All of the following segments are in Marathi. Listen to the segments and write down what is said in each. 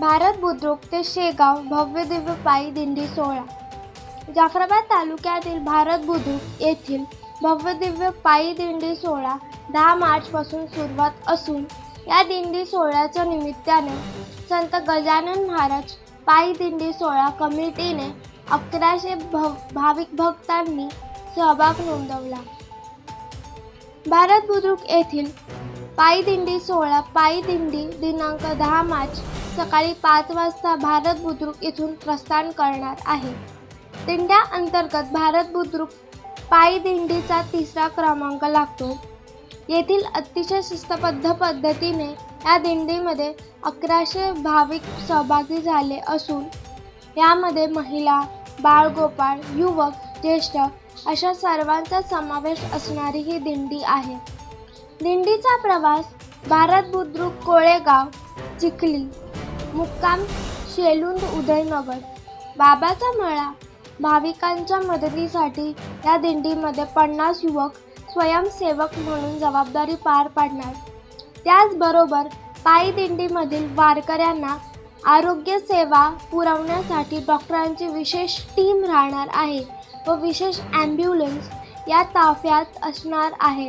भारत बुद्रुक ते शेगाव भव्य दिव्य पायी दिंडी सोहळा. जाफराबाद तालुक्यातील भारत बुद्रुक येथील भव्य दिव्य पायी दिंडी सोहळा दहा मार्चपासून सुरुवात असून या दिंडी सोहळ्याच्या निमित्ताने संत गजानन महाराज पायी दिंडी सोहळा कमिटीने अकराशे भव भाविक भक्तांनी सहभाग नोंदवला. भारत बुद्रुक येथील पायी दिंडी सोहळा पायी दिंडी दिनांक दहा मार्च सकाळी पाच वाजता भारत बुद्रुक येथून प्रस्थान करणार आहे. दिंड्या अंतर्गत भारत बुद्रुक पायी दिंडीचा तिसरा क्रमांक लागतो. येथील अतिशय शिस्तबद्ध पद्धतीने या दिंडीमध्ये अकराशे भाविक सहभागी झाले असून यामध्ये महिला बाळगोपाळ युवक ज्येष्ठ अशा सर्वांचा समावेश असणारी ही दिंडी आहे. दिंडीचा प्रवास भारत बुद्रुक कोळेगाव चिखली मुक्काम शेलुंद उदयनगर. बाबाचा मळा भाविकांच्या मदतीसाठी या दिंडीमध्ये पन्नास युवक स्वयंसेवक म्हणून जबाबदारी पार पाडणार. त्याचबरोबर पायी दिंडीमधील वारकऱ्यांना आरोग्य सेवा पुरवण्यासाठी डॉक्टरांची विशेष टीम राहणार आहे व विशेष ॲम्ब्युलन्स या ताफ्यात असणार आहे.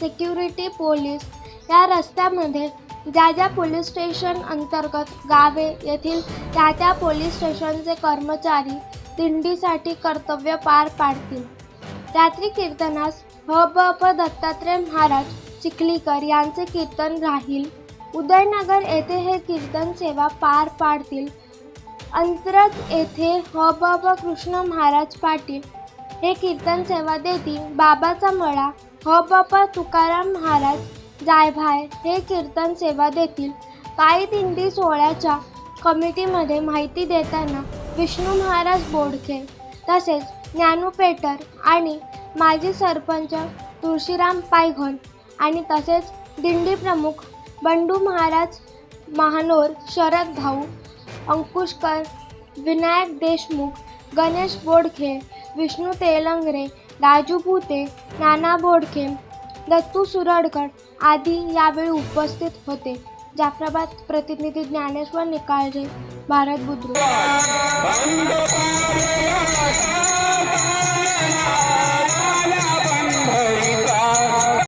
सिक्युरिटी पोलीस या रस्त्यामध्ये ज्या ज्या पोलीस स्टेशन अंतर्गत गावे येथील त्या त्या पोलीस स्टेशनचे कर्मचारी दिंडीसाठी कर्तव्य पार पाडतील. रात्री कीर्तनास ह ब प दत्तात्रय महाराज चिखलीकर यांचे कीर्तन राहील. उदयनगर येथे हे कीर्तन सेवा पार पाडतील. अंतरज येथे ह ब प कृष्ण महाराज पाटील हे कीर्तन सेवा देतील. बाबाचा मळा ह ब प तुकाराम महाराज जायभाय हे कीर्तन सेवा देतील. काही दिंडी सोहळ्याच्या कमिटीमध्ये माहिती देताना विष्णू महाराज बोडखे तसेच ज्ञानू पेटर आणि माजी सरपंच तुळशीराम पायघन आणि तसेच दिंडी प्रमुख बंडू महाराज महानोर शरद भाऊ अंकुशकर विनायक देशमुख गणेश बोडखे विष्णू तेलंगरे राजू भूते नाना बोडखे दत्तू सुरडकर आदी यावेळी उपस्थित होते. जाफराबाद प्रतिनिधी ज्ञानेश्वर निकाळजे भारत बुद्रुक.